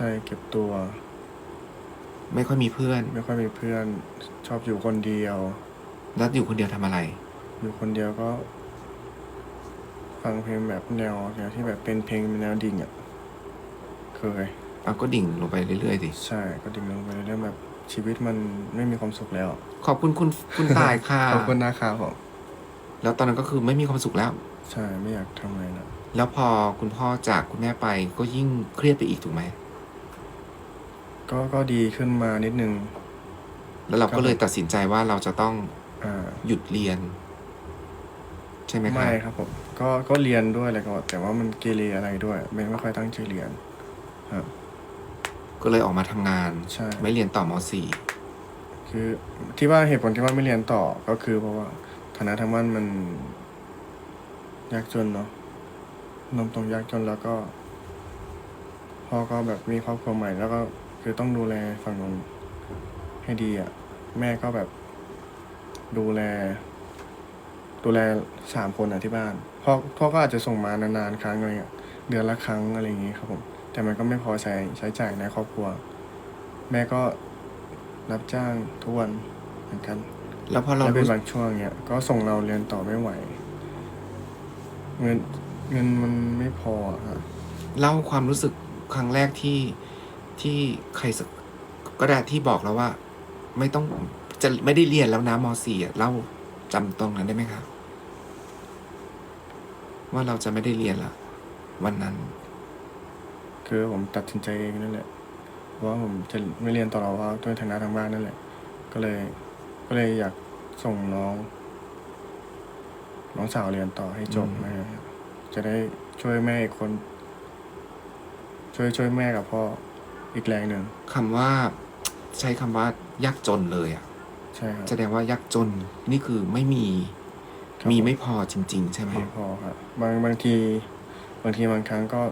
ใช่เก็บตัว ไม่ค่อยมีเพื่อน ไม่ค่อยมีเพื่อน ชอบอยู่คนเดียว แล้วอยู่คนเดียวทำอะไร อยู่คนเดียวก็ ฟังเพลงแบบแนวแนวที่แบบเป็นเพลงแนวดิ่งอะเคยเอาก็ดิ่งลงไปเรื่อยๆสิใช่ก็ดิ่งลงไปเรื่อยๆแบบชีวิตมันไม่มีความสุขแล้วขอบคุณคุณคุณตายค่ะขอบคุณนะครับผมแล้วตอนนั้นก็คือไม่มีความสุขแล้ว ใช่ไม่อยากทำอะไรนะแล้วพอคุณพ่อจากคุณแม่ไปก็ยิ่งเครียดไปอีกถูกไหม ก็ก็ดีขึ้นมานิดนึง แล้วเราครัก็บเลยตัดสินใจว่าเราจะต้องอ่าหยุดเรียน ใช่ไหมครับ ไม่ครับผม ก็ก็เรียนด้วยอะไรก็แต่ว่ามันเกเรอะไรด้วยไม่ไม่ค่อยตั้งใจเรียนครับก็เลยออกมาทำงาน ใช่ ไม่เรียนต่อมคือที่ว่าเหตุผลที่ว่าไม่เรียนต่อก็คือเพราะว่าฐานะทางบ้านมันยากจนเนาะนมตรงยากจนแล้วก็พ่อก็แบบมีครอบครัวใหม่ แล้วก็ คือต้องดูแลฝั่งนู้นให้ดีอะ่ะ แม่ก็แบบ ดูแล ดูแลสามคนอะที่บ้านพ่อพ่อก็อาจจะส่งมานานๆครั้งอะไรเงี้ยเดือนละครั้งอะไรอย่างงี้ครับผม แต่มันก็ไม่พอใช้ใช้จ่ายในครอบครัว แม่ก็รับจ้างทุกวันเหมือนกัน .4 แล้วพอเราแล้วเป็นรู้บางช่วงเนี้ยก็ส่งเราเรียนต่อไม่ไหว เงินเงินมันไม่พออะครับเล่าความรู้สึกครั้งแรกที่ ที่ใครสักก็ได้ที่บอกแล้วว่า ไม่ต้องจะไม่ได้เรียนแล้วนะม .4 อะเล่าจำตรงนั้นได้ไหมครับว่าเราจะไม่ได้เรียนละวันนั้น คือผมตัดสินใจเองนั่นแหละว่าผมจะไม่เรียนต่อเราว่าด้วยฐานะทางบ้านนั่นแหละ ก็เลย ก็เลยอยากส่งน้อง น้องสาวเรียนต่อให้จบอืมนะครับจะได้ช่วยแม่อีกคน ช่วยช่วยแม่กับพ่อ อีกแรงหนึ่งคำว่าใช้คำว่ายากจนเลยอะ ใช่ครับ แสดงว่ายากจนนี่คือไม่มีครับ มีไม่พอจริง ๆ ใช่ไหม ไม่พอครับบางบางที บางทีบางครั้งก็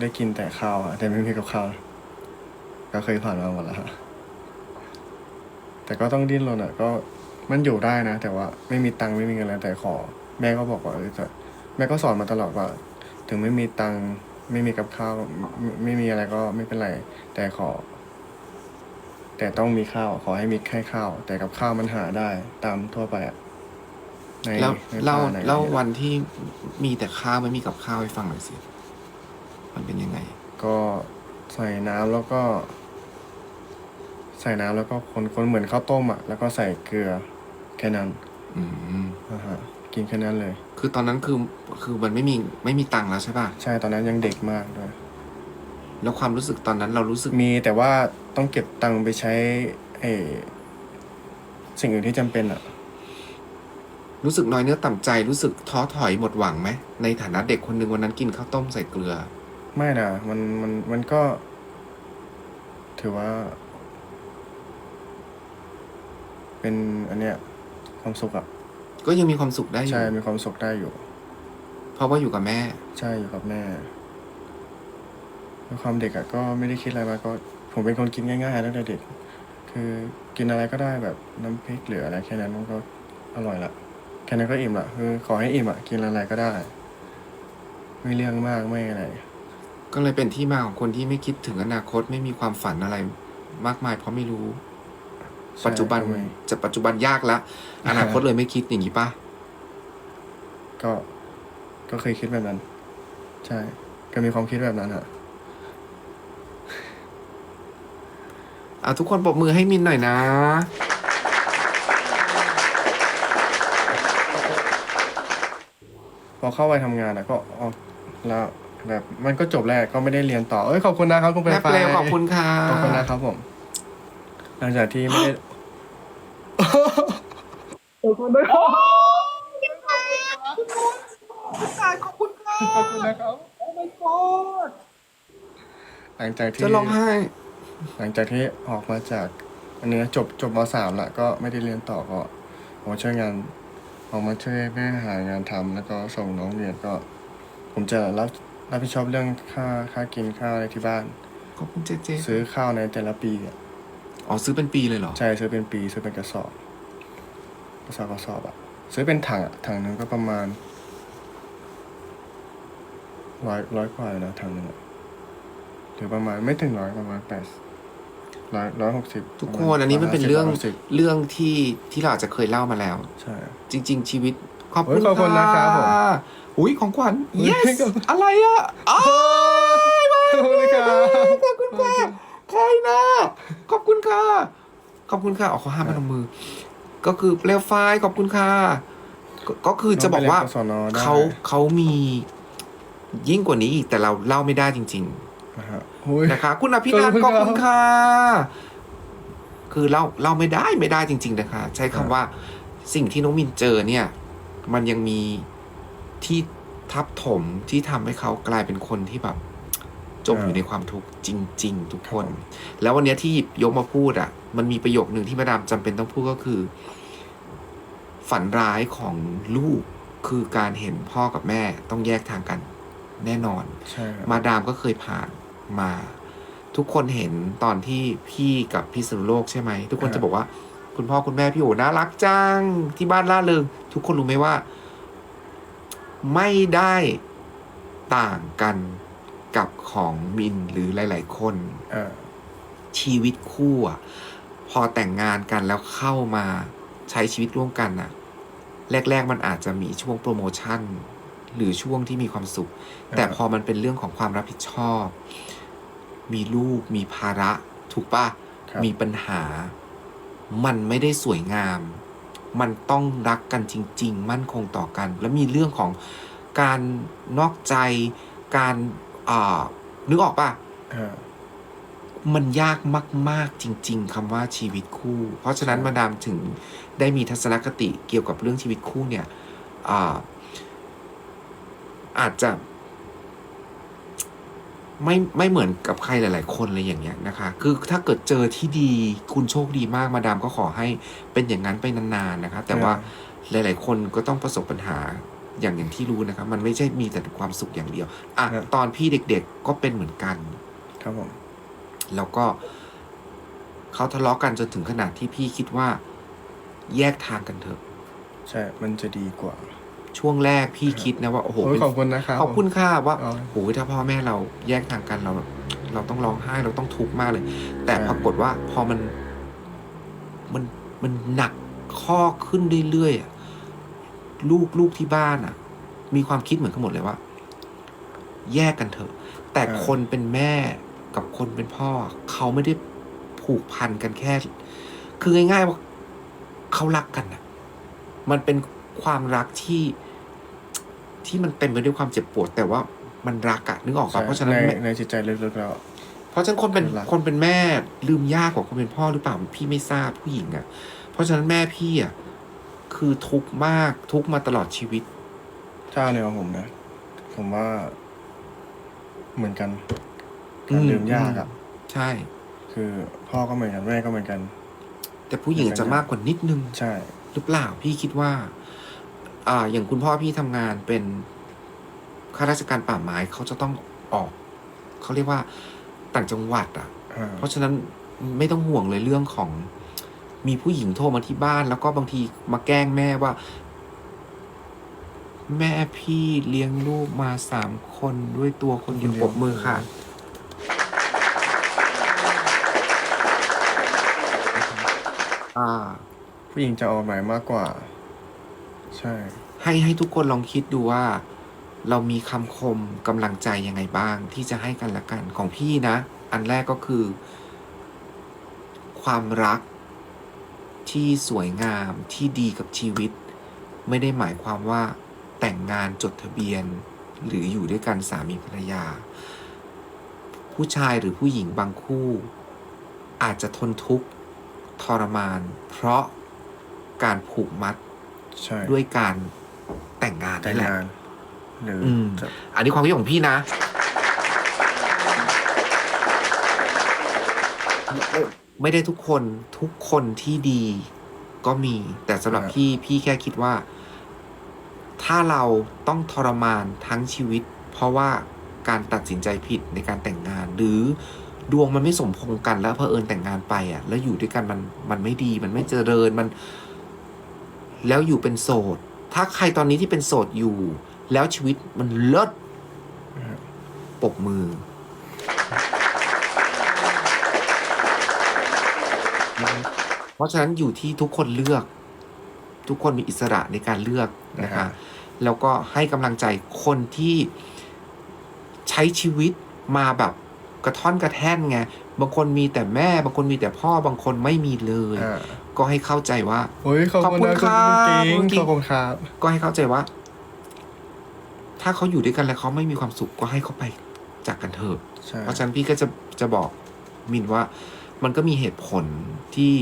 ได้กินแต่ข้าวอะแต่ไม่มีกับข้าวก็เคยผ่านมาหมดแล้วฮะแต่ก็ต้องดิ้นรนอะก็มันอยู่ได้นะ แต่ว่าไม่มีตังค์ไม่มีเงินแล้วแต่ขอ แม่ก็บอกว่าเออจะแม่ก็สอนมาตลอดว่า ถึงไม่มีตังค์ ไม่มีกับข้าวไม่ไม่มีอะไรก็ไม่เป็นไร แต่ขอ แต่ต้องมีข้าว ขอให้มีแค่ข้าว แต่กับข้าวมันหาได้ตามทั่วไปอะในแล้วในเล่าป่ในเล่าอะไรวันที่มีแต่ข้าวไม่มีกับข้าวให้ฟังหน่อยสิ มันเป็นยังไง ก็ใส่น้ำแล้วก็ ใส่น้ำแล้วก็คนคนเหมือนข้าวต้มอะแล้วก็ใส่เกลือแค่นั้นอืม อ่าฮะ กินแค่นั้นเลย คือตอนนั้นคือคือมันไม่มีไม่มีตังค์แล้วใช่ป่ะ ใช่ตอนนั้นยังเด็กมากด้วย แล้วความรู้สึกตอนนั้นเรารู้สึกมีแต่ว่าต้องเก็บตังค์ไปใช้เออสิ่งอื่นที่จำเป็นอะรู้สึกน้อยเนื้อต่ำใจรู้สึกท้อถอยหมดหวังไหมในฐานะเด็กคนหนึ่งวันนั้นกินข้าวต้มใส่เกลือ ไม่นะมันมันมันก็ ถือว่า เป็นอันเนี้ยความสุขอะ ก็ยังมีความสุขได้อยู่ใช่มีความสุขได้อยู่ เพราะว่าอยู่กับแม่ ใช่อยู่กับแม่ด้วยความเด็กอะก็ไม่ได้คิดอะไรมาก็ ผมเป็นคนกินง่ายๆตั้งแต่เด็ก คือกินอะไรก็ได้แบบน้ำพริกหรืออะไรแค่นั้นมันก็อร่อยละแค่นั้นก็อิ่มละคือขอให้อิ่มอะกินอะไรก็ได้ ไม่เรื่องมากไม่อะไรก็เลยเป็นที่มาของคนที่ไม่คิดถึงอนาคตไม่มีความฝันอะไร มากมายเพราะไม่รู้ใช่ ปัจจุบันก็ไม่จะปัจจุบันยากละอนาคตเลยไม่คิดอย่างนี้ป่ะก็ ก็เคยคิดแบบนั้น ใช่ ก็มีความคิดแบบนั้นอะอะทุกคนปรบมือให้มินหน่อยนะ พอเข้าไปทำงานอะก็ออกแล้วแบบมันก็จบแล้วก็ไม่ได้เรียนต่อ เอ้ยขอบคุณนะครับคุณไปแม่เปลวขอบคุณค่ะขอบคุณนะครับผม หลังจากที่ไม่ได้ ขอบคุณนะครับขอบคุณนะครับ โอ้ my god หลังจากที่จะร้องไห้ หลังจากที่ออกมาจาก อันนี้จบจบมสามละก็ไม่ได้เรียนต่อก็ออกมาช่วยงานออกมาช่วยแม่หางานทำแล้วก็ส่งน้องเรียนก็ ผมจะรับรับผิดชอบเรื่องค่าค่ากินข้าวอะไรที่บ้าน ขอบคุณเจเจ ซื้อข้าวในแต่ละปีอะ อ๋อซื้อเป็นปีเลยเหรอ ใช่ซื้อเป็นปีซื้อเป็นกระสอบ กระสอบกระสอบอะซื้อเป็นถังอะถังหนึงก็ประมาณร้อยร้อยกว่าเลยนะถังหนึงอะหรือประมาณไม่ถึงร้อยประมาณแปดร้อยร้อยหกสิบทุกคนอันนี้มันเป็นเรื่องสิบเรื่องที่ที่เราอาจจะเคยเล่ามาแล้ว ใช่ จริง ๆ ชีวิตขอบโอ้คุยณขอบคุณนะครับผมอุ้ยของขวัญอุ๊ย yes ขอบคุณอะไรอะอ้ายมา ขอบคุณครับ ขอบคุณค่ะใครนะขอบคุณค่ะ ข อบคุณค่ะออกข้อห้ามพนมมือ ก็คือเปลวไฟขอบคุณค่ะก็ก็คือจะบอกว่าน้งไปเรียนกศนได้ เขาเขามียิ่งกว่านี้อีกแต่เราเล่าไม่ได้จริงนะฮะโอ้ยๆนะคะคุณอภินันท์ขขออบบคุคุณณครับค่ะคือเล่าเล่าไม่ได้ไม่ได้จริง ๆ นะคะ ใช้คำว่าสิ่งที่น้องมินเจอเนี่ย มันยังมีที่ทับถมที่ทำให้เขากลายเป็นคนที่แบบ จมอยู่ในความทุกข์จริง ๆ ทุกคน แล้ววันเนี้ยที่หยิบยกมาพูดอะ มันมีประโยคหนึ่งที่มาดามจำเป็นต้องพูดก็คือ ฝันร้ายของลูกคือการเห็นพ่อกับแม่ต้องแยกทางกัน แน่นอนใช่ครับมาดามก็เคยผ่านมา ทุกคนเห็นตอนที่พี่กับพี่สุรโลกใช่ไหม ทุกคนจะบอกว่า คุณพ่อคุณแม่พี่โอน่ารักจังที่บ้านล่าเริงทุกคนรู้ไหมว่า ไม่ได้ต่างกัน กับของมินหรือหลาย ๆ คนอ่าชีวิตคู่อะพอแต่งงานกันแล้วเข้ามาใช้ชีวิตร่วมกันอะแรก ๆ มันอาจจะมีช่วงโปรโมชั่น หรือช่วงที่มีความสุข แต่พอมันเป็นเรื่องของความรับผิดชอบ มีลูกมีภาระ ถูกปะครับมีปัญหา มันไม่ได้สวยงาม มันต้องรักกันจริง ๆ มั่นคงต่อกัน แล้วมีเรื่องของการนอกใจการ อ่านึกออกปะอ่ามันยากมาก ๆ จริง ๆคำว่าชีวิตคู่ เพราะฉะนั้นใช่มาดามถึงได้มีทัศนคติเกี่ยวกับเรื่องชีวิตคู่เนี่ยอ่าอาจจะ ไม่ไม่เหมือนกับใครหลาย ๆ คนเลยอย่างเงี้ยนะคะ คือถ้าเกิดเจอที่ดีคุณโชคดีมากมาดามก็ขอให้เป็นอย่างนั้นไปนาน ๆ นะคะ แต่ว่าหลาย ๆ คนก็ต้องประสบปัญหา อย่างอย่างที่รู้นะครับ มันไม่ใช่มีแต่ความสุขอย่างเดียวอะครับ ตอนพี่เด็กๆก็เป็นเหมือนกัน ครับผม แล้วก็เขาทะเลาะกันจนถึงขนาดที่พี่คิดว่าแยกทางกันเถอะ ใช่ มันจะดีกว่าช่วงแรกพี่คิดนะว่าโอ้โหโอ้ยเป็น ขอบคุณนะครับ ขอบคุณค่ะว่าอ๋อโอ้ยถ้าพ่อแม่เราแยกทางกันเราแบบเราต้องร้องไห้เราต้องทุกข์มากเลย แต่ใช่ ปรากฏว่าพอมันมันมันหนักข้อขึ้นเรื่อยๆอะ ลูกลูกที่บ้านอะ มีความคิดเหมือนกันหมดเลยว่า แยกกันเถอะ แต่คนเป็นแม่กับคนเป็นพ่อ เขาไม่ได้ผูกพันกันแค่ คือง่ายๆว่าเขารักกันอะ มันเป็นความรักที่ ที่มันเต็มไปด้วยความเจ็บปวด แต่ว่ามันรักอะนึกออกปะใช่เพราะฉะนั้นในแม่ ในจิตใจลึกๆแล้ว เพราะฉะนั้นคนเป็นรัก คนเป็นแม่ลืมยากกว่าคนเป็นพ่อหรือเปล่าพี่ไม่ทราบผู้หญิงอะเพราะฉะนั้นแม่พี่อะ คือทุกข์มากทุกข์มาตลอดชีวิต ถ้าในของผมนะ ผมว่า เหมือนกันการลืมยากอะ ใช่ คือพ่อก็เหมือนกันแม่ก็เหมือนกัน แต่ผู้หญิงอาจจะมากกว่านิดนึง ใช่ หรือเปล่าพี่คิดว่า อ่า อย่างคุณพ่อพี่ทำงานเป็นข้าราชการป่าไม้เขาจะต้องออกเขาเรียกว่าต่างจังหวัด อะอ่าเพราะฉะนั้นไม่ต้องห่วงเลยเรื่องของ มีผู้หญิงโทรมาที่บ้าน แล้วก็บางทีมาแกล้งแม่ว่า แม่พี่เลี้ยงลูกมาสามคนด้วยตัวคนเดียวปรบมือค่ะ อ่า ผู้หญิงจะออกหมายมากกว่า ใช่ ให้ให้ทุกคนลองคิดดูว่า เรามีคำคมกำลังใจยังไงบ้าง ที่จะให้กันและกันของพี่นะ อันแรกก็คือ ความรัก ที่สวยงามที่ดีกับชีวิต ไม่ได้หมายความว่าแต่งงานจดทะเบียน หรืออยู่ด้วยกันสามีภรรยา ผู้ชายหรือผู้หญิงบางคู่ อาจจะทนทุกข์ทรมาน เพราะการผูกมัดใช่ด้วยการแต่งงานแต่นี่งแหละงานหรืออมจะอันนี้ความคิดของพี่นะ ไม่ได้ทุกคนทุกคนที่ดีก็มี แต่สำหรับพี่พี่แค่คิดว่า ถ้าเราต้องทรมานทั้งชีวิต เพราะว่าการตัดสินใจผิดในการแต่งงาน หรือดวงมันไม่สมพงษ์กันแล้วเพอเอิญแต่งงานไปอะ แล้วอยู่ด้วยกันมันมันไม่ดี มันไม่เจริญมัน แล้วอยู่เป็นโสด ถ้าใครตอนนี้ที่เป็นโสดอยู่ แล้วชีวิตมันเลิศปรบมือ เพราะฉะนั้นอยู่ที่ทุกคนเลือก ทุกคนมีอิสระในการเลือกนะคะแล้วก็ให้กำลังใจคนที่ใช้ชีวิตมาแบบกระท่อนกระแท่นไงบางคนมีแต่แม่ บางคนมีแต่พ่อบางคนไม่มีเลยอ่าก็ให้เข้าใจว่าโอ้ยขอบคุณนะขอบคุณครับคุณกิ๊งคุณกิ๊งขอบคุณครับ ก็ให้เข้าใจว่า ถ้าเขาอยู่ด้วยกันแล้วเขาไม่มีความสุขก็ให้เขาไปจากกันเถอะใช่เพราะฉะนั้นพี่ก็จะจะบอกมินว่า มันก็มีเหตุผลที่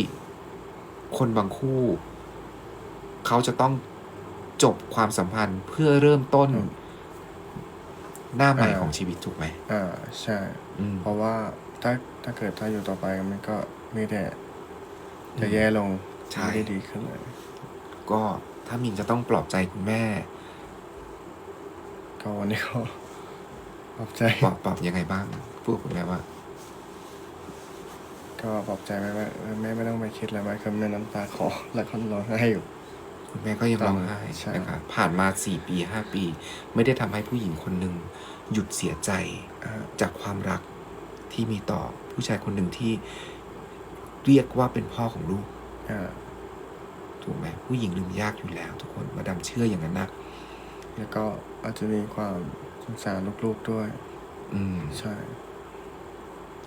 คนบางคู่ เขาจะต้องจบความสัมพันธ์เพื่อเริ่มต้น หน้าใหม่ของชีวิตถูกไหมอ่าใช่อืมเพราะว่าถ้าถ้าเกิดถ้าอยู่ต่อไปมันก็มีแต่จะแย่ลงใช่ไม่ได้ดีขึ้นเลย ก็ถ้ามินจะต้องปลอบใจคุณแม่ ก็วันนี้ก็ปลอบใจปลอบปลอบยังไงบ้างพูดกับคุณแม่ว่า ก็ปลอบใจแม่ว่าเออแม่ไม่ต้องไปคิดอะไรมากคือแม่น้ำตาคลอแล้วก็ร้องไห้อยู่ คุณแม่ก็ยังร้องไห้ใช่ นะครับผ่านมาสี่ปีห้าปี ไม่ได้ทำให้ผู้หญิงคนหนึ่งหยุดเสียใจอ่า จากความรักที่มีต่อผู้ชายคนหนึ่งที่เรียกว่าเป็นพ่อของลูก อ่า ถูกไหมผู้หญิงลืมยากอยู่แล้ว ทุกคนมาดามเชื่ออย่างนั้นนะแล้วก็อาจจะมีความสงสารลูกๆด้วย อืมใช่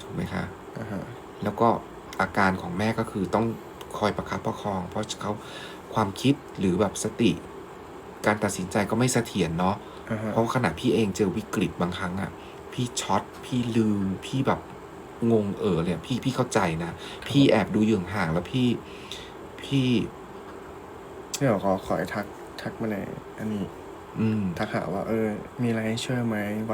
ถูกไหมคะ อ่าฮะ แล้วก็อาการของแม่ก็คือต้องคอยประคับประคอง เพราะเขาความคิดหรือแบบสติ การตัดสินใจก็ไม่เสถียรเนาะอ่าฮะเพราะขณะพี่เองเจอวิกฤตบางครั้งอะ่ะ พี่ช็อตพี่ลืม พี่แบบงงเออเลยอะพี่พี่เข้าใจนะ พี่แอบดูอยู่ห่างๆแล้วพี่พี่เดี๋ยวขอขอให้ทักทักมาในอันนี้ อืมทักหาว่า เออ มีอะไรให้ช่วยไหมไหว